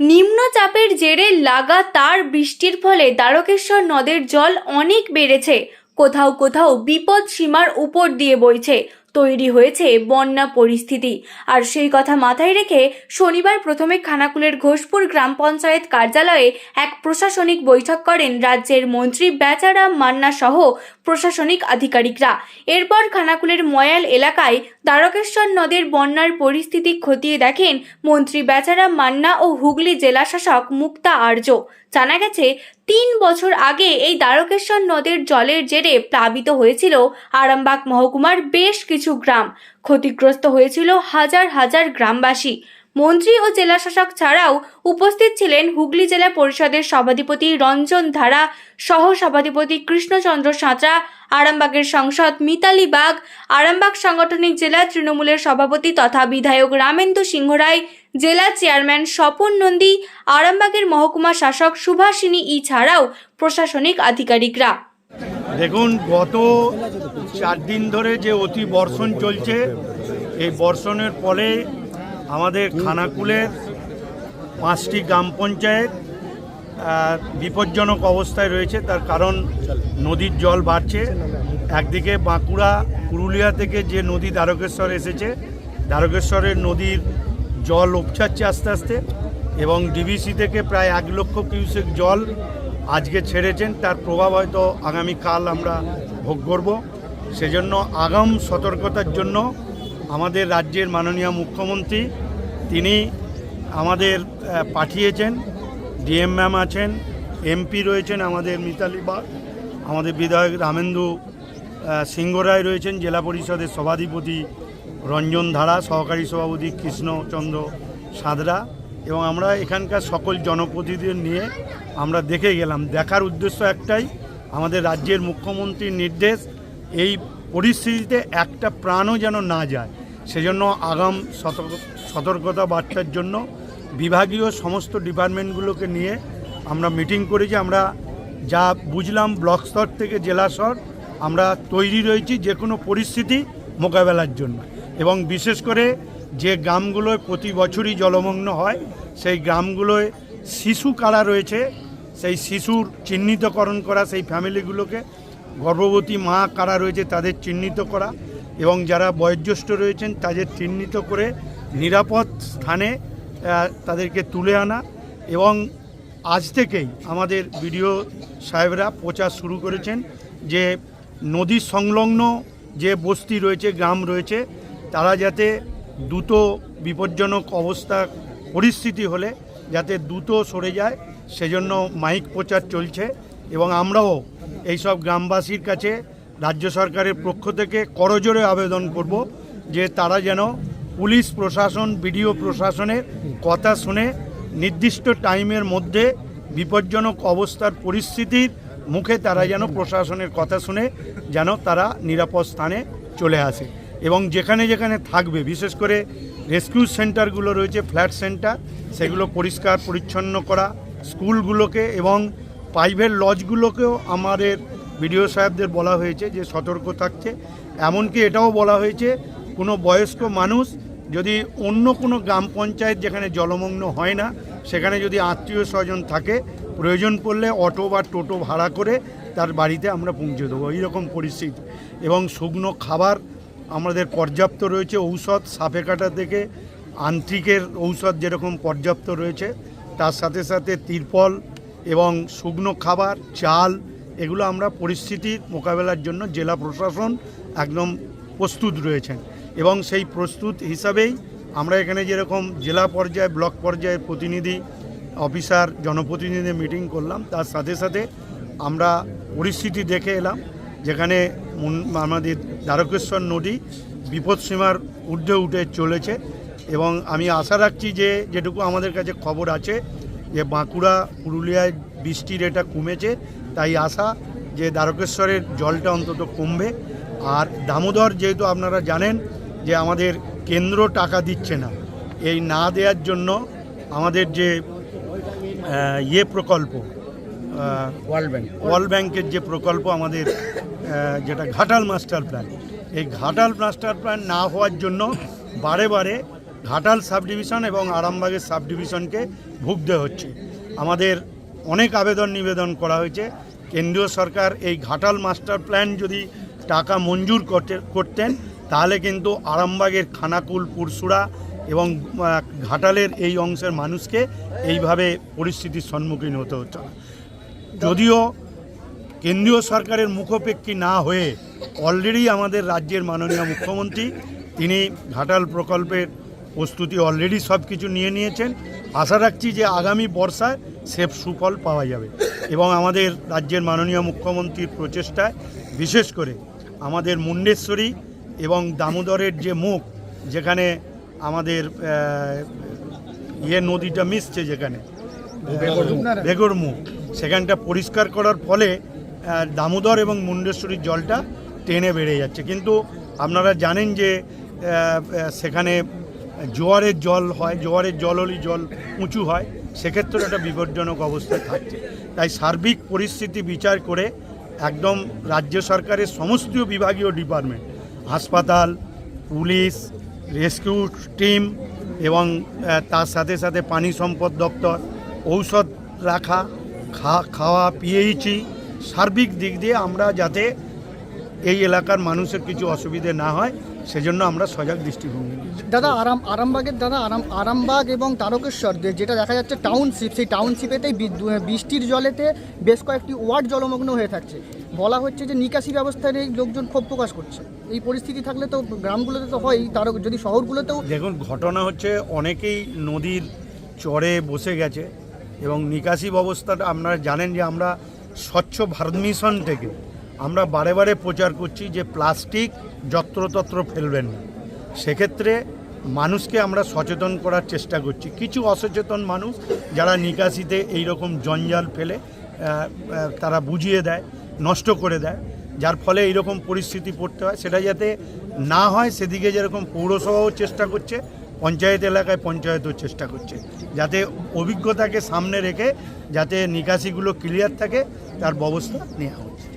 নিম্নচাপের জেরে লাগাতার বৃষ্টির ফলে দ্বারকেশ্বর নদের জল অনেক বেড়েছে। কোথাও কোথাও বিপদ সীমার উপর দিয়ে বইছে। তৈরি হয়েছে বন্যা পরিস্থিতি। আর সেই কথা মাথায় রেখে শনিবার প্রথমে খানাকুলের ঘোষপুর গ্রাম পঞ্চায়েত কার্যালয়ে এক প্রশাসনিক বৈঠক করেন রাজ্যের মন্ত্রী বেচারাম মান্না সহ প্রশাসনিক আধিকারিকরা। এরপর খানাকুলের ময়াল এলাকায় দ্বারকেশ্বর নদের বন্যার পরিস্থিতি খতিয়ে দেখেন মন্ত্রী বেচারাম মান্না ও হুগলি জেলাশাসক মুক্তা আর্য। জানা গেছে তিন বছর আগে এই দ্বারকেশ্বর নদের জলের জেরে প্লাবিত হয়েছিল আরামবাগ মহকুমার বেশ কিছু গ্রাম। ক্ষতিগ্রস্ত হয়েছিল হাজার হাজার গ্রামবাসী। মন্ত্রী ও জেলাশাসক ছাড়াও উপস্থিত ছিলেন হুগলি জেলা পরিষদের সভাধিপতি রঞ্জন ধারা, সহ সভাধিপতি কৃষ্ণচন্দ্র সাঁতরা, আরামবাগের সংসদ মিতালি বাগ, আরামবাগ সাংগঠনিক জেলা তৃণমূলের সভাপতি তথা বিধায়ক রামেন্দু সিংহ রায় জেলা চেয়ারম্যান স্বপন নন্দী, আরামবাগের মহকুমা শাসক সুভাষিনী ই ছাড়াও প্রশাসনিক আধিকারিকরা। দেখুন, গত চার দিন ধরে যে অতি বর্ষণ চলছে, এই বর্ষণের ফলে আমাদের খানাকুলের পাঁচটি গ্রাম পঞ্চায়েত বিপজ্জনক অবস্থায় রয়েছে। তার কারণ নদীর জল বাড়ছে। একদিকে বাঁকুড়া, পুরুলিয়া থেকে যে নদী দ্বারকেশ্বর এসেছে, দ্বারকেশ্বরের নদীর জল উপচাচ্ছে আস্তে আস্তে এবং ডিবিসি থেকে প্রায় এক লক্ষ কিউসেক জল আজকে ছেড়েছেন। তার প্রভাব হয়তো আগামীকাল আমরা ভোগ করব। সেজন্য আগাম সতর্কতার জন্য আমাদের রাজ্যের মাননীয় মুখ্যমন্ত্রী, তিনি আমাদের পাঠিয়েছেন, ডিএম ম্যাম আছেন, এমপি রয়েছেন আমাদের মিতালি বাগ আমাদের বিধায়ক রামেন্দু সিংহ রায় রয়েছেন, জেলা পরিষদের সভাধিপতি রঞ্জন ধারা, সহকারী সভাপতি কৃষ্ণচন্দ্র সাদরা এবং আমরা এখানকার সকল জনপ্রতিনিধিদের নিয়ে আমরা দেখে গেলাম। দেখার উদ্দেশ্য একটাই, আমাদের রাজ্যের মুখ্যমন্ত্রীর নির্দেশ, এই পরিস্থিতিতে একটা প্রাণও যেন না যায়। সেজন্য আগাম সতর্ক সতর্কতা বার্তার জন্য বিভাগীয় সমস্ত ডিপার্টমেন্টগুলোকে নিয়ে আমরা মিটিং করেছি। আমরা যা বুঝলাম ব্লক স্তর থেকে জেলা স্তর, আমরা তৈরি রয়েছি যে কোনো পরিস্থিতি মোকাবেলার জন্য। এবং বিশেষ করে যে গ্রামগুলোয় প্রতি বছরই জলমগ্ন হয়, সেই গ্রামগুলোয় শিশু কারা রয়েছে, সেই শিশুর চিহ্নিতকরণ করা, সেই ফ্যামিলিগুলোকে গর্ভবতী মা কারা রয়েছে তাদের চিহ্নিত করা এবং যারা বয়োজ্যেষ্ঠ রয়েছেন তাদের চিহ্নিত করে নিরাপদ স্থানে তাদেরকে তুলে আনা এবং আজ থেকেই আমাদের বিডিও সাহেবরা প্রচার শুরু করেছেন যে নদী সংলগ্ন যে বস্তি রয়েছে, গ্রাম রয়েছে, তারা যাতে দ্রুত বিপজ্জনক অবস্থা, পরিস্থিতি হলে যাতে দ্রুত সরে যায়, সেজন্য মাইক প্রচার চলছে এবং আমরাও এইসব গ্রামবাসীর কাছে রাজ্য সরকারের পক্ষ থেকে করজোরে আবেদন করব যে তারা যেন পুলিশ প্রশাসন, বিডিও প্রশাসনের কথা শুনে নির্দিষ্ট টাইমের মধ্যে বিপজ্জনক অবস্থার পরিস্থিতির মুখে তারা যেন প্রশাসনের কথা শুনে যেন তারা নিরাপদ স্থানে চলে আসে এবং যেখানে যেখানে থাকবে, বিশেষ করে রেস্কিউ সেন্টারগুলো রয়েছে, ফ্ল্যাট সেন্টার, সেগুলো পরিষ্কার, পরিচ্ছন্ন করা, স্কুলগুলোকে এবং প্রাইভেট লজগুলোকেও আমাদের বিডিও সাহেবদের বলা হয়েছে যে সতর্ক থাকছে এমনকি এটাও বলা হয়েছে, কোনো বয়স্ক মানুষ যদি অন্য কোনো গ্রাম পঞ্চায়েত যেখানে জলমগ্ন হয় না, সেখানে যদি আত্মীয় স্বজন থাকে, প্রয়োজন পড়লে অটো বা টোটো ভাড়া করে তার বাড়িতে আমরা পৌঁছে দেবো। এইরকম পরিস্থিতি। এবং শুকনো খাবার আমাদের পর্যাপ্ত রয়েছে, ঔষধ সাপে কাটা থেকে আন্ত্রিকের ঔষধ যেরকম পর্যাপ্ত রয়েছে, তার সাথে সাথে তিরপল এবং শুকনো খাবার, চাল এগুলো আমরা পরিস্থিতির মোকাবেলার জন্য জেলা প্রশাসন একদম প্রস্তুত রয়েছেন। এবং সেই প্রস্তুত হিসাবেই আমরা এখানে যেরকম জেলা পর্যায়ে, ব্লক পর্যায়ে প্রতিনিধি, অফিসার জনপ্রতিনিধি মিটিং করলাম। তার সাথে সাথে আমরা পরিস্থিতি দেখে এলাম, যেখানে আমাদের দ্বারকেশ্বর নদী বিপদসীমার ঊর্ধ্বে উঠে চলেছে। এবং আমি আশা রাখছি যে, যেটুকু আমাদের কাছে খবর আছে, যে বাঁকুড়া, পুরুলিয়ায় বৃষ্টির এটা কমেছে। তাই আশা যে দ্বারকেশ্বরের জলটা অন্তত কমবে। আর দামোদর যেহেতু আপনারা জানেন যে আমাদের কেন্দ্র টাকা দিচ্ছে না এই না দেওয়ার জন্য আমাদের যে ইয়ে প্রকল্প ওয়ার্ল্ড ব্যাংক। ওয়ার্ল্ড ব্যাংকের যে প্রকল্প আমাদের যেটা ঘাটাল মাস্টার প্ল্যান এই ঘাটাল মাস্টার প্ল্যান না হওয়ার জন্য বারে বারে ঘাটাল সাব ডিভিশন এবং আরামবাগের সাব ডিভিশনকে ভুগতে হচ্ছে। আমাদের অনেক আবেদন নিবেদন করা হয়েছে। কেন্দ্রীয় সরকার এই ঘাটাল মাস্টার প্ল্যান যদি টাকা মঞ্জুর করতে, করতেন, তাহলে কিন্তু আরামবাগের খানাকুল পুরসুরা এবং ঘাটালের এই অংশের মানুষকে এইভাবে পরিস্থিতির সম্মুখীন হতে হতো না। যদিও কেন্দ্রীয় সরকারের মুখোপেক্ষী না হয়ে অলরেডি আমাদের রাজ্যের মাননীয় মুখ্যমন্ত্রী, তিনি ঘাটাল প্রকল্পের প্রস্তুতি অলরেডি সব কিছু নিয়ে নিয়েছেন। আশা রাখছি যে আগামী বর্ষায় সেফ সুফল পাওয়া যাবে। এবং আমাদের রাজ্যের মাননীয় মুখ্যমন্ত্রীর প্রচেষ্টায়, বিশেষ করে আমাদের মুন্ডেশ্বরী এবং দামোদরের যে মুখ, যেখানে আমাদের ইয়ে নদীটা মিশছে যেখানে বেগর মুখ, সেখানটা পরিষ্কার করার ফলে দামোদর এবং মুন্ডেশ্বরীর জলটা টেনে বেড়ে যাচ্ছে। কিন্তু আপনারা জানেন যে সেখানে জোয়ারের জল হয়, জোয়ারের জল হলেই জল উঁচু হয়, সেক্ষেত্রে একটা বিপজ্জনক অবস্থায় থাকছে। তাই সার্বিক পরিস্থিতি বিচার করে একদম রাজ্য সরকারের সমস্ত বিভাগীয় ডিপার্টমেন্ট, হাসপাতাল, পুলিশ, রেস্কিউ টিম এবং তার সাথে সাথে পানি সম্পদ দপ্তর, ঔষধ রাখা খাওয়া, পিএইচই, সার্বিক দিক দিয়ে আমরা যাতে এই এলাকার মানুষের কিছু অসুবিধে না হয় সেজন্য আমরা সজাগ দৃষ্টিভঙ্গি দাদা আরাম আরামবাগের দাদা আরাম আরামবাগ এবং তারকেশ্বর যেটা দেখা যাচ্ছে টাউনশিপ সেই টাউনশিপেতেই বৃষ্টির জলেতে বেশ কয়েকটি ওয়ার্ড জলমগ্ন হয়ে থাকছে। বলা হচ্ছে যে নিকাশি ব্যবস্থার এই লোকজন ক্ষোভ প্রকাশ করছে। এই পরিস্থিতি থাকলে তো গ্রামগুলোতে তো হয় তার যদি শহরগুলোতেও দেখুন ঘটনা হচ্ছে অনেকেই নদীর চরে বসে গেছে এবং নিকাশি ব্যবস্থাটা আপনারা জানেন যে আমরা স্বচ্ছ ভারত মিশন থেকে আমরা বারে বারে প্রচার করছি যে প্লাস্টিক যত্রতত্র ফেলবেন না। সেক্ষেত্রে মানুষকে আমরা সচেতন করার চেষ্টা করছি। কিছু অসচেতন মানুষ যারা নিকাশিতে এই রকম জঞ্জাল ফেলে তারা বুঝিয়ে দেয়, নষ্ট করে দেয়, যার ফলে এইরকম পরিস্থিতি পড়তে হয়। সেটা যাতে না হয়, সেদিকে যেরকম পৌরসভাও চেষ্টা করছে, পঞ্চায়েত এলাকায় পঞ্চায়েতও চেষ্টা করছে। যাতে অভিজ্ঞতাকে সামনে রেখে, যাতে নিকাশিগুলো ক্লিয়ার থাকে, তার ব্যবস্থা নেওয়া হচ্ছে